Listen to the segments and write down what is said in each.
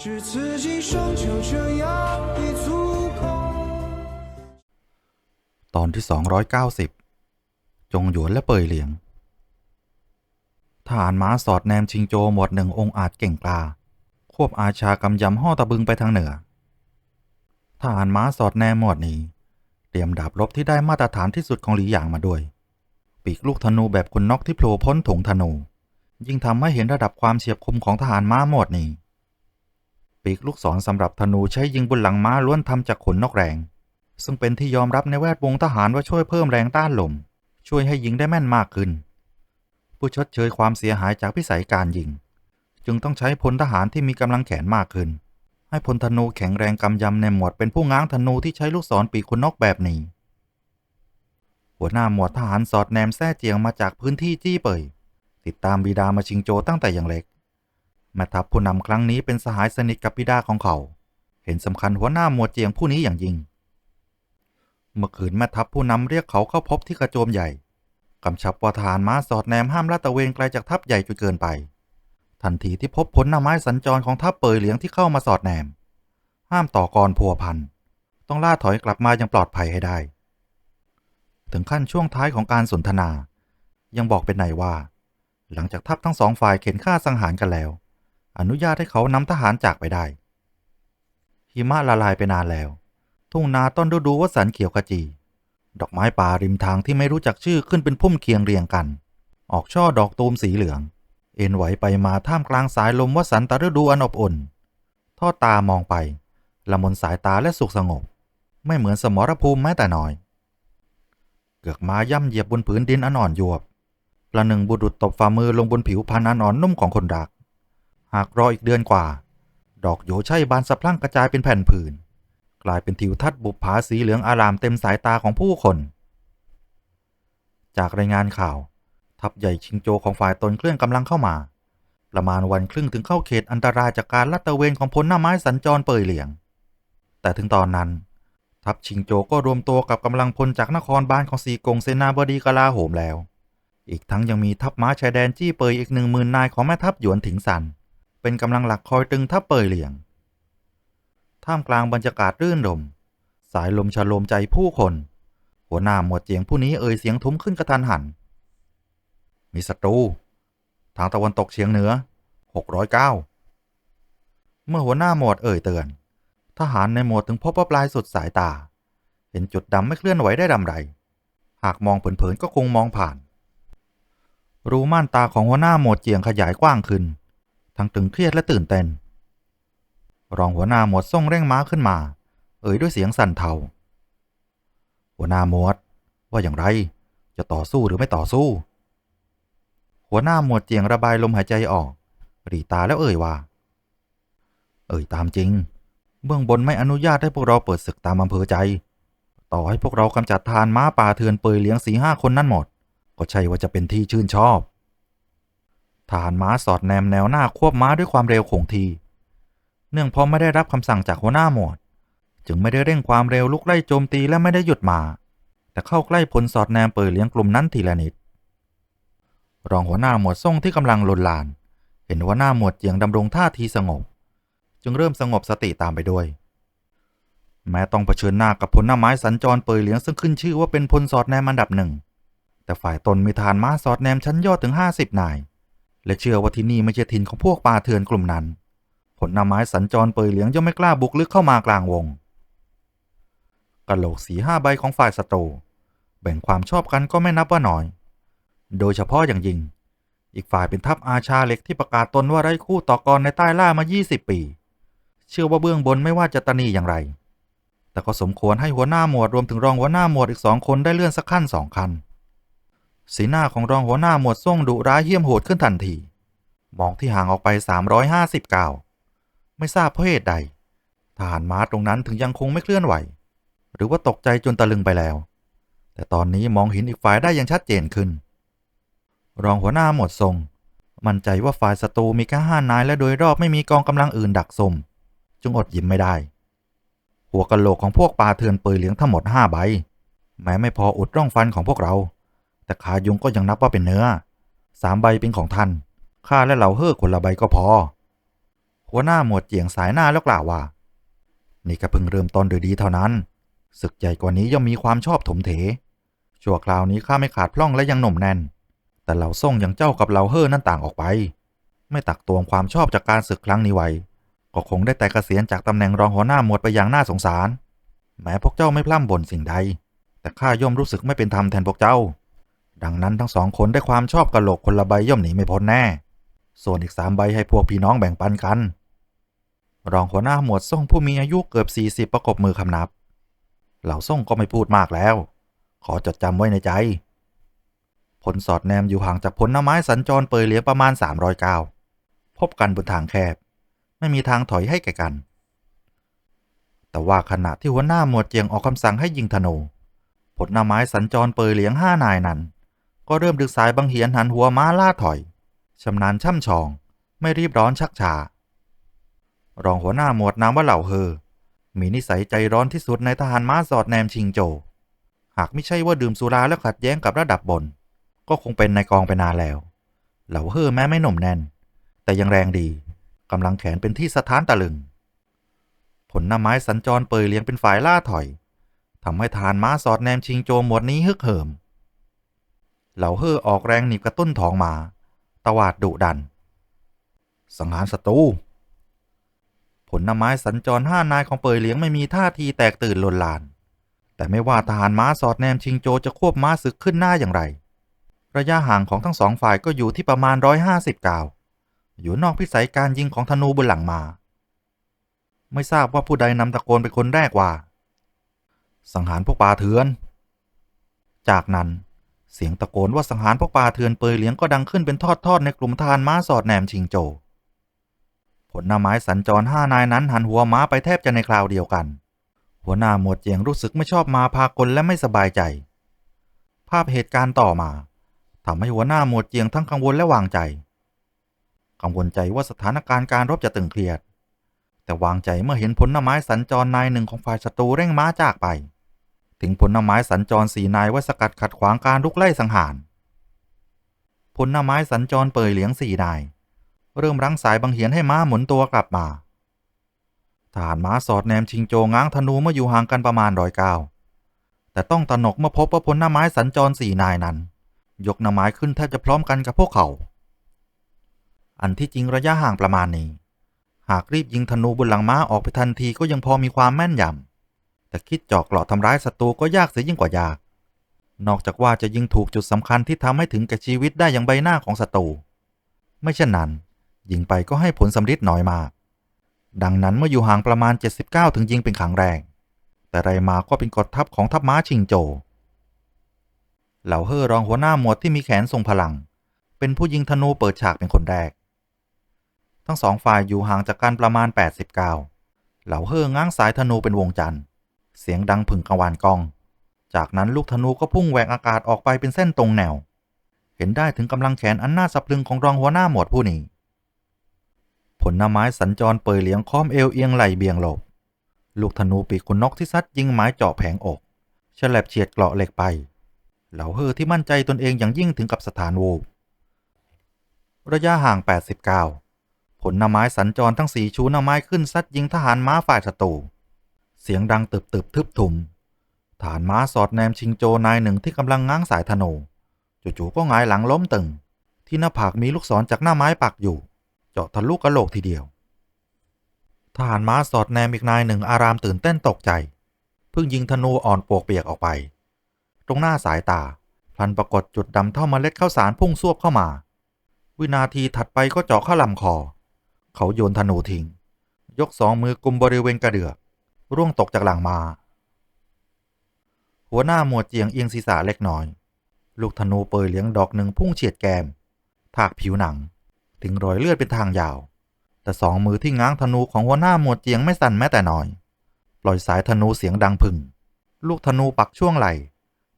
只此今生就这样已足够。 ตอนที่ 290 จงหยวนและเปยเหลียง ทหารม้าสอดแนมชิงโจหมวดหนึ่งองค์อาจเก่งกล้า ควบอาชากำยำห่อตะบึงไปทางเหนือ ทหารม้าสอดแนมหมวดนี้ เตรียมดาบรบที่ได้มาตรฐานที่สุดของหลีหยางมาด้วย ปีกลูกธนูแบบคุณนกที่โผล่พ้นถุงธนู ยิ่งทำให้เห็นระดับความเฉียบคมของทหารม้าหมวดนี้ ปีกลูกศรสำหรับธนูใช้ยิงบนหลังม้าล้วนทำจากขนนกแรง ซึ่งเป็นที่ยอมรับในแวดวงทหารว่าช่วยเพิ่มแรงต้านลม ช่วยให้ยิงได้แม่นมากขึ้น ผู้ชดเชยความเสียหายจากพิสัยการยิง จึงต้องใช้พลทหารที่มีกำลังแขนมากขึ้น ให้พลธนูแข็งแรงกำยำในหมวดเป็นผู้ง้างธนูที่ใช้ลูกศรปีกคุณนกแบบนี้ หัวหน้าหมวดทหารสอดแนมแท้เจียงมาจากพื้นที่จี้เป่ยติดตามบิดามาชิงโจตั้งแต่อยังเล็ก แม่ทัพผู้นำครั้งนี้เป็นสหายสนิทกับบิดาของเขา เห็นสำคัญหัวหน้าหมวดเจียงผู้นี้อย่างยิ่ง เมื่อคืนแม่ทัพผู้นำเรียกเขาเข้าพบที่กระโจมใหญ่กำชับว่าทหารม้าสอดแนมห้ามลาดตระเวนไกลจากทัพใหญ่จนเกินไป ทันทีที่พบผลหน้าไม้สัญจรของทัพเปยเหลียงที่เข้ามาสอดแนม ห้ามต่อกรพัวพัน ต้องล่าถอยกลับมาอยังปลอดภัยให้ได้ ถึงขั้นช่วงท้ายของการสนทนา ยังบอกเป็นไหนว่า หลังจากทัพทั้งสองฝ่ายเข็นฆ่าสังหารกันแล้ว อนุญาตให้เขานำทหารจากไปได้ หิมะละลายไปนานแล้ว ทุ่งนาต้นฤดูวสันเขียวขจี ดอกไม้ป่าริมทางที่ไม่รู้จักชื่อขึ้นเป็นพุ่มเคียงเรียงกัน ออกช่อดอกตูมสีเหลือง เอ็นไหวไปมาท่ามกลางสายลมวสันตฤดูอันอบอุ่น ทอดตามองไป ละมนสายตาและสุขสงบ ไม่เหมือนสมรภูมิแม้แต่น้อย เกือกม้าย่ำเหยียบบนผืนดินอันอ่อนยวบประหนึ่งบุรุษตบฝ่ามือลงบนผิวพรรณอันอ่อนนุ่มของคนรัก หากรออีกเดือนกว่า ดอกโยใช่บานสะพรั่งกระจายเป็นแผ่นผืน กลายเป็นทิวทัศน์บุปผาสีเหลืองอารามเต็มสายตาของผู้คน จากรายงานข่าว ทัพใหญ่ชิงโจของฝ่ายตนเคลื่อนกำลังเข้ามา ประมาณวันครึ่งถึงเข้าเขตอันตรายจากการลัดตะเวนของพลหน้าไม้สัญจรเปยเหลียง แต่ถึงตอนนั้น ทัพชิงโจก็รวมตัวกับกำลังพลจากนครบาลของสีกงเสนาบดีกลาโหมแล้วอีกทั้งยังมีทัพม้าชายแดนจี้เปยอีกหนึ่งหมื่นนายของแม่ทัพหยวนถิงสัน เป็นกำลังหลักคอยตึงทัพเปยเหลียง ท่ามกลางบรรยากาศรื่นรม สายลมชโลมใจผู้คน หัวหน้าหมวดเจียงผู้นี้เอ่ยเสียงทุ้มขึ้นกระทันหัน มีศัตรู ทางตะวันตกเฉียงเหนือ 609 เมื่อหัวหน้าหมวดเอ่ยเตือน ทหารในหมวดถึงพบว่าปลายสุดสายตา เห็นจุดดำไม่เคลื่อนไหวได้ดำไร หากมองเผินๆก็คงมองผ่าน รูม่านตาของหัวหน้าหมวดเจียงขยายกว้างขึ้น ทั้งตึงเครียดและตื่นเต้น รองหัวหน้าหมวดส่งเร่งม้าขึ้นมา เอ่ยด้วยเสียงสั่นเทา หัวหน้าหมวด ว่าอย่างไร จะต่อสู้หรือไม่ต่อสู้ หัวหน้าหมวดเจียงระบายลมหายใจออกหรีตาแล้วเอ่ยว่า เอ่ยตามจริง เบื้องบนไม่อนุญาตให้พวกเราเปิดศึกตามอำเภอใจ ต่อให้พวกเรากำจัดทานม้าป่าเถื่อนเปยเลี้ยงสีห้าคนนั่นหมด ก็ใช่ว่าจะเป็นที่ชื่นชอบ ทหารม้าสอดแนมแนวหน้าควบม้าด้วยความเร็วคงที เนื่องเพราะไม่ได้รับคำสั่งจากหัวหน้าหมวด จึงไม่ได้เร่งความเร็วลุกไล่โจมตีและไม่ได้หยุดมา แต่เข้าใกล้พลสอดแนมเปิดเลี้ยงกลุ่มนั้นทีละนิด รองหัวหน้าหมวดส่งที่กำลังลนลาน เห็นหัวหน้าหมวดเจียงดำรงท่าทีสงบ จึงเริ่มสงบสติตามไปด้วย แม้ต้องเผชิญหน้ากับพลหน้าไม้สัญจรเปยเหลียงซึ่งขึ้นชื่อว่าเป็นพลสอดแนมอันดับหนึ่งแต่ฝ่ายตนมีทหานม้าสอดแนมชั้นยอดถึง50นาย และเชื่อว่าที่นี่ไม่ใช่ถิ่นของพวกป่าเถื่อนกลุ่มนั้น ผลน้าไม้สัญจรเปยเหลียงย่อมไม่กล้าบุกลึกเข้ามากลางวงกะโหลกสีห้าใบของฝ่ายศัตรูแบ่งความชอบกันก็ไม่นับว่าน้อย โดยเฉพาะอย่างยิ่ง อีกฝ่ายเป็นทัพอาชาเล็กที่ประกาศตนว่าไร้คู่ต่อกรในใต้ล่ามา 20 ปี เชื่อว่าเบื้องบนไม่ว่าจะตนีอย่างไร แต่ก็สมควรให้หัวหน้าหมวดรวมถึงรองหัวหน้าหมวดอีกสองคนได้เลื่อนสักขั้นสองขั้น สีหน้าของรองหัวหน้าหมวดส่งดุร้ายเหี้ยมโหดขึ้นทันที มองที่ห่างออกไป 350ก้าวไม่ทราบเพราะเหตุใดทหารม้าตรงนั้นถึงยังคงไม่เคลื่อนไหว หรือว่าตกใจจนตะลึงไปแล้ว แต่ตอนนี้มองเห็นอีกฝ่ายได้อย่างชัดเจนขึ้น รองหัวหน้าหมวดทรงมั่นใจว่าฝ่ายศัตรูมีแค่ห้านายและโดยรอบไม่มีกองกำลังอื่นดักซุ่มจึงอดยิ้มไม่ได้ หัวกะโหลกของพวกปลาเถื่อนเปยเหลี้ยงทั้งหมดห้าใบ แม้ไม่พออุดร่องฟันของพวกเรา แต่ขายุงก็ยังนับว่าเป็นเนื้อสามใบเป็นของท่านข้าและเหล่าเฮ่อคนละใบก็พอ หัวหน้าหมวดเจียงสายหน้าแล้วกล่าวว่า นี่ก็เพิ่งเริ่มต้นโดยดีเท่านั้น ศึกใหญ่กว่านี้ย่อมมีความชอบถมเถ ชั่วคราวนี้ข้าไม่ขาดพล่องและยังหนุ่มแน่น แต่เหล่าส่งอย่างเจ้ากับเหล่าเฮ่อนั่นต่างออกไป ไม่ตักตวงความชอบจากการศึกครั้งนี้ไว้ ก็คงได้แต่เกษียณจากตำแหน่งรองหัวหน้าหมวดไปอย่างน่าสงสาร แม้พวกเจ้าไม่พร่ำบ่นสิ่งใด แต่ข้าย่อมรู้สึกไม่เป็นธรรมแทนพวกเจ้า ดังนั้นทั้งสองคนได้ความชอบกระโหลกคนละใบย่อมหนีไม่พ้นแน่ ส่วนอีกสามใบให้พวกพี่น้องแบ่งปันกัน รองหัวหน้าหมวดส่งผู้มีอายุเกือบสี่สิบประกบมือคำนับ เหล่าส่งก็ไม่พูดมากแล้ว ขอจดจำไว้ในใจผลสอดแนมอยู่ห่างจากผลหน้าไม้สัญจรเปยเหลียประมาณ 300ก้าวพบกันบนทางแคบ ไม่มีทางถอยให้แก่กัน แต่ว่าขณะที่หัวหน้าหมวดเจียงออกคำสั่งให้ยิงธนูผลหน้าไม้สัญจรเปยเหลียงห้านายนั้น ก็เริ่มดึกสายบังเหียนหันหัวม้าล่าถอยชำนาญช่ำชอง ไม่รีบร้อนชักช้ารองหัวหน้าหมวดนามว่าเหล่าเฮอ มีนิสัยใจร้อนที่สุดในทหารม้าสอดแนมชิงโจ หากไม่ใช่ว่าดื่มสุราแล้วขัดแย้งกับระดับบน ก็คงเป็นในกองไปนานแล้ว เหล่าเฮอแม้ไม่หนุ่มแน่น แต่ยังแรงดีกำลังแขนเป็นที่สะท้านตะลึง ผลหน้าไม้สัญจรเปยเลี้ยงเป็นฝ่ายล่าถอยทำให้ทหานม้าสอดแนมชิงโจหมวดนี้ฮึกเหิม เหล่าเฮอออกแรงหนีบกระตุ้นท้องมาตวาดดุดัน สังหารศัตรูผลหน้าไม้สัญจรห้านายของเปยเหลียงไม่มีท่าทีแตกตื่นลนลาน แต่ไม่ว่าทหารม้าสอดแนมชิงโจจะควบม้าศึกขึ้นหน้าอย่างไร ระยะห่างของทั้งสองฝ่ายก็อยู่ที่ประมาณ150ก้าว อยู่นอกพิสัยการยิงของธนูบนหลังมา ไม่ทราบว่าผู้ใดนำตะโกนเป็นคนแรกว่า สังหารพวกป่าเถือน จากนั้น เสียงตะโกนว่าสังหารพวกป่าเถือนเปยเหลียงก็ดังขึ้นเป็นทอดๆในกลุ่มทารม้าสอดแหนมชิงโจ ผลหน้าไม้สัญจรห้านายนั้นหันหัวม้าไปแทบจะในคราวเดียวกัน หัวหน้าหมวดเจียงรู้สึกไม่ชอบมาพากลและไม่สบายใจ ภาพเหตุการณ์ต่อมาทำให้หัวหน้าหมวดเจียงทั้งกังวลและวางใจ กังวลใจว่าสถานการณ์การรบจะตึงเครียด แต่วางใจเมื่อเห็นผลหน้าไม้สัญจรนายหนึ่งของฝ่ายศัตรูเร่งม้าจากไป ถึงผลหน้าไม้สัญจรสีนายไว้สกัดขัดขวางการลุกไล่สังหารผลหน้าไม้สัญจรเปยเหลียงสี่นาย เริ่มรั้งสายบังเหียนให้ม้าหมุนตัวกลับมาทหารม้าสอดแนมชิงโจง้างธนูเมื่ออยู่ห่างกันประมาณร้อยเก้าแต่ต้องตระหนกเมื่อพบว่าพลหน้าไม้สัญจรสี่นายนั้น ยกหน้าไม้ขึ้นแทบจะพร้อมกันกับพวกเขา อันที่จริงระยะห่างประมาณนี้ หากรีบยิงธนูบนหลังม้าออกไปทันทีก็ยังพอมีความแม่นยำ แต่คิดจาะเกราะทำร้ายศัตรูก็ยากเสียยิ่งกว่ายาก นอกจากว่าจะยิงถูกจุดสำคัญที่ทำให้ถึงแก่ชีวิตได้อย่างใบหน้าของศัตรู ไม่เช่นนั้น ยิงไปก็ให้ผลสำฤทธิ์น้อยมาก ดังนั้นเมื่ออยู่ห่างประมาณ 79 ถึงยิงเป็นครั้งแรกแต่ไรมาก็เป็นกฎทัพของทัพม้าชิงโจ เหล่าเฮอรองหัวหน้าหมวดที่มีแขนทรงพลัง เป็นผู้ยิงธนูเปิดฉากเป็นคนแรก ทั้งสองฝ่ายอยู่ห่างจากกันประมาณ 89เหล่าเฮอง้างสายธนูเป็นวงจันทร์ เสียงดังผึ่งกังวานกอง จากนั้นลูกธนูก็พุ่งแหวกอากาศออกไปเป็นเส้นตรงแนว เห็นได้ถึงกำลังแขนอันน่าสะพรึงของรองหัวหน้าหมวดผู้นี้ ผลหน้าไม้สัญจรเปยเหลียงค้อมเอวเอียงไหลเบียงหลบ ลูกธนูปีกขุนนกที่ซัดยิงไม้เจาะแผงอกฉลับเฉียดเกราะเหล็กไป เหล่าเฮอที่มั่นใจตนเองอย่างยิ่งถึงกับสถานวูบระยะห่าง 89 ผลหน้าไม้สัญจรทั้งสีชูหน้าไม้ขึ้นซัดยิงทหารม้าฝ่ายศัตรู เสียงดังตึบตึบทึบทุม ฐานม้าสอดแนมชิงโจนายหนึ่งที่กำลังง้างสายธนู จู่ๆก็หงายหลังล้มตึง ที่หน้าผากมีลูกศรจากหน้าไม้ปักอยู่ เจาะทะลุกระโหลกทีเดียว ทหารม้าสอดแนมอีกนายหนึ่งอารามตื่นเต้นตกใจ เพิ่งยิงธนูอ่อนปวกเปียกออกไป ตรงหน้าสายตาพลันปรากฏจุดดำเท่าเมล็ดข้าวสารพุ่งซวบเข้ามา วินาทีถัดไปก็เจาะเข้าลำคอ เขาโยนธนูทิ้ง ยกสองมือกุมบริเวณกระเดือก ร่วงตกจากหลังมา หัวหน้าหมวดเจียงเอียงศีรษะเล็กน้อย ลูกธนูเปยเลี้ยงดอกหนึ่งพุ่งเฉียดแกม ถากผิวหนัง ถึงรอยเลือดเป็นทางยาว แต่สองมือที่ง้างธนูของหัวหน้าหมวดเจียงไม่สั่นแม้แต่น้อย ปล่อยสายธนูเสียงดังพึง ลูกธนูปักช่วงไหล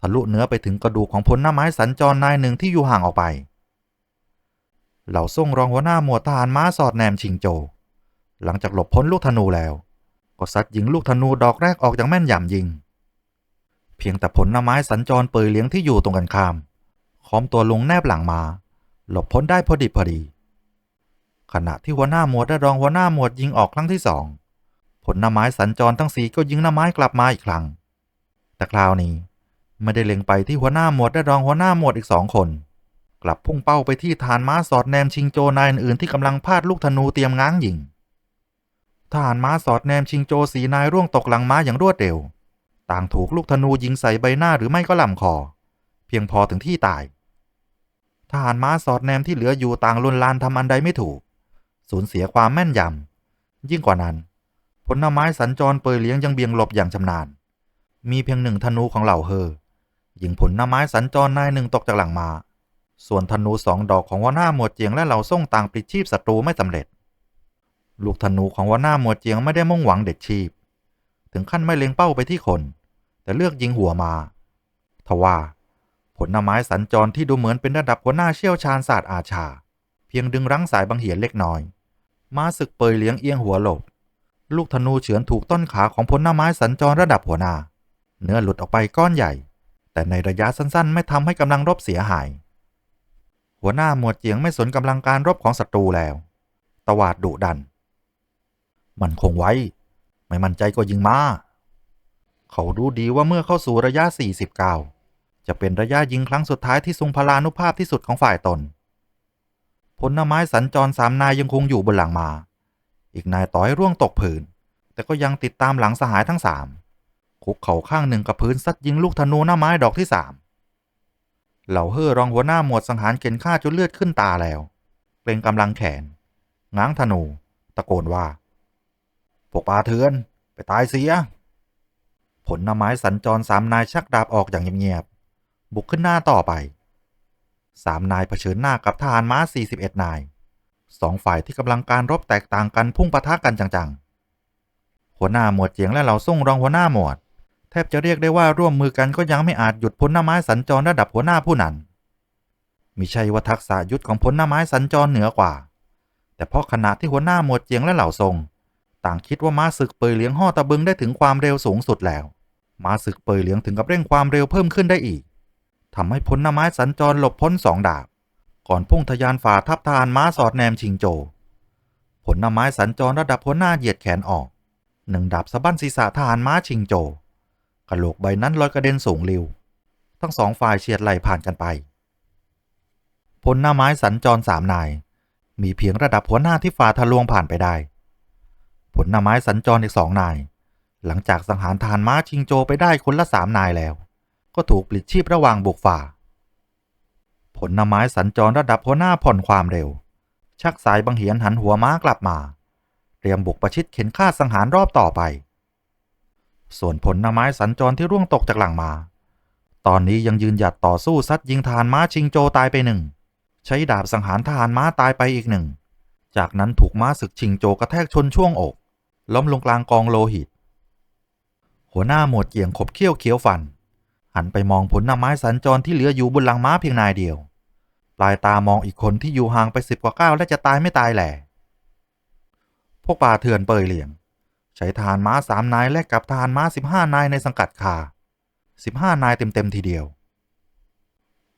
ทะลุเนื้อไปถึงกระดูกของพลหน้าไม้สัญจรนายหนึ่งที่อยู่ห่างออกไป เหล่าส่งรองหัวหน้าหมวดทหารม้าสอดแนมชิงโจ หลังจากหลบพ้นลูกธนูแล้ว ก็ซัดยิงลูกธนูดอกแรกออกอย่างแม่นยำยิง เพียงแต่ผลหน้าไม้สัญจรเปยเลี้ยงที่อยู่ตรงกันข้ามค้อมตัวลงแนบหลังมา หลบพ้นได้พอดิบพอดี ขณะที่หัวหน้าหมวดและรองหัวหน้าหมวดยิงออกครั้งที่สองผลหน้าไม้สัญจรทั้งสี่ก็ยิงหน้าไม้กลับมาอีกครั้ง แต่คราวนี้ไม่ได้เล็งไปที่หัวหน้าหมวดและรองหัวหน้าหมวดอีกสองคน กลับพุ่งเป้าไปที่ฐานม้าสอดแนมชิงโจนายอื่นที่กำลังพาดลูกธนูเตรียมง้างยิง ทหารม้าสอดแนมชิงโจสีนายร่วงตกหลังม้าอย่างรวดเร็ว ต่างถูกลูกธนูยิงใส่ใบหน้าหรือไม่ก็ลำคอ เพียงพอถึงที่ตาย ทหารม้าสอดแนมที่เหลืออยู่ต่างลุนลานทำอันใดไม่ถูก สูญเสียความแม่นยำยิ่งกว่านั้น ผลไม้สัญจรเปยเลี้ยงยังเบี่ยงหลบอย่างชำนาญ มีเพียงหนึ่งธนูของเหล่าเฮอยิงผลไม้สัญจรนายหนึ่งตกจากหลังมา ส่วนธนูสองดอกของหัวหน้าหมวดเจียงและเหล่าส่งต่างปลิดชีพศัตรูไม่สำเร็จ ลูกธนูของหัวหน้าหมวดเจียงไม่ได้มุ่งหวังเด็ดชีพ ถึงขั้นไม่เล็งเป้าไปที่คน แต่เลือกยิงหัวมา ทว่า ผลไม้สัญจรที่ดูเหมือนเป็นระดับหัวหน้าเชี่ยวชาญศาสตร์อาชา เพียงดึงรั้งสายบังเหียนเล็กน้อย ม้าศึกเปยเลี้ยงเอียงหัวหลบ ลูกธนูเฉือนถูกต้นขาของพลหน้าไม้สัญจรระดับหัวหน้า เนื้อหลุดออกไปก้อนใหญ่ แต่ในระยะสั้นๆ ไม่ทำให้กำลังรบเสียหาย หัวหน้าหมวดเจียงไม่สนกำลังการรบของศัตรูแล้ว ตวาดดุดัน มันคงไว้ ไม่มั่นใจก็ยิงมา เขารู้ดีว่าเมื่อเข้าสู่ระยะ 49 จะเป็นระยะยิงครั้งสุดท้ายที่ทรงพลานุภาพที่สุดของฝ่ายตน ผลไม้สัญจรสามนายยังคงอยู่บนหลังมา อีกนายต่อให้ร่วงตกผืน แต่ก็ยังติดตามหลังสหายทั้งสามคุกเข่าข้างหนึ่งกับพื้นซัดยิงลูกธนูหน้าไม้ดอกที่สามเหล่าเฮ่อรองหัวหน้าหมวดสังหารเข็นฆ่าจนเลือดขึ้นตาแล้ว เกรงกำลังแขนง้างธนู ตะโกนว่า พวกปลาเถือน ไปตายเสีย ผลหน้าไม้สัญจรสามนายชักดาบออกอย่างเงียบๆ บุกขึ้นหน้าต่อไป สามนายเผชิญหน้ากับทหารม้า 41 นาย สองฝ่ายที่กำลังการรบแตกต่างกันพุ่งปะทะกันจังๆ หัวหน้าหมวดเจียงและเหล่าส่งรองหัวหน้าหมวด แทบจะเรียกได้ว่าร่วมมือกันก็ยังไม่อาจหยุดพลหน้าไม้สัญจรระดับหัวหน้าผู้นั้นมิใช่ว่าทักษะยุทธของพลหน้าไม้สัญจรเหนือกว่า แต่เพราะขณะที่หัวหน้าหมวดเจียงและเหล่าทรง ต่างคิดว่าม้าศึกเปยเหลียงห่อตะบึงได้ถึงความเร็วสูงสุดแล้ว ม้าศึกเปยเหลียงถึงกับเร่งความเร็วเพิ่มขึ้นได้อีกทำให้พลหน้าไม้สัญจรหลบพ้นสองดาบ ก่อนพุ่งทะยานฝ่าทับทารม้าสอดแนมชิงโจ ผลหน้าไม้สัญจรระดับหัวหน้าเหยียดแขนออกหนึ่งดาบสะบั้นศีรษะทหารม้าชิงโจกระโหลกใบนั้นลอยกระเด็นสูงริวทั้งสองฝ่ายเฉียดไหลผ่านกันไป พลหน้าไม้สัญจรสามนาย มีเพียงระดับหัวหน้าที่ฝ่าทะลวงผ่านไปได้ ผลหน้าไม้สัญจรอีกสองนาย หลังจากสังหารทารม้าชิงโจไปได้คนละสามนายแล้ว ก็ถูกปลิดชีพระหว่างบุกฝ่า ผลหน้าไม้สัญจรระดับหัวหน้าผ่อนความเร็ว ชักสายบังเหียนหันหัวม้ากลับมา เตรียมบุกประชิดเข็นฆ่าสังหารรอบต่อไป ส่วนผลหน้าไม้สัญจรที่ร่วงตกจากหลังมา ตอนนี้ยังยืนหยัดต่อสู้ซัดยิงทารม้าชิงโจตายไปหนึ่งใช้ดาบสังหารทหารม้าตายไปอีกหนึ่ง จากนั้นถูกม้าศึกชิงโจกระแทกชนช่วงอก ล้มลงกลางกองโลหิต หัวหน้าหมวดเกี่ยงขบเขี้ยวเขียวฟัน หันไปมองผลหน้าไม้สัญจรที่เหลืออยู่บนหลังม้าเพียงนายเดียว ปลายตามองอีกคนที่อยู่ห่างไปสิบกว่าก้าวและจะตายไม่ตายแหล่พวกป่าเถื่อนเปยเหลียง ใช้ทารม้าสามนายแลกกับทารม้าสิบห้านายในสังกัดคาสิบห้านายเต็มๆทีเดียว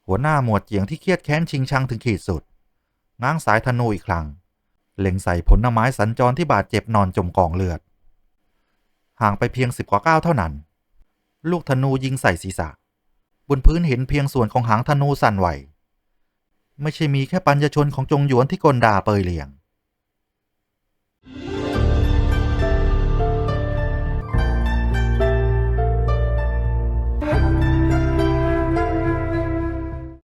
หัวหน้าหมวดเจียงที่เครียดแค้นชิงชังถึงขีดสุดง้างสายธนูอีกครั้ง เล็งใส่ผลไม้สัญจรที่บาดเจ็บนอนจมกองเลือด ห่างไปเพียงสิบกว่าก้าวเท่านั้น ลูกธนูยิงใส่ศีรษะ บนพื้นเห็นเพียงส่วนของหางธนูสั่นไหว ไม่ใช่มีแค่ปัญญชนของจงหยวนที่กลด่าเปยเหลียง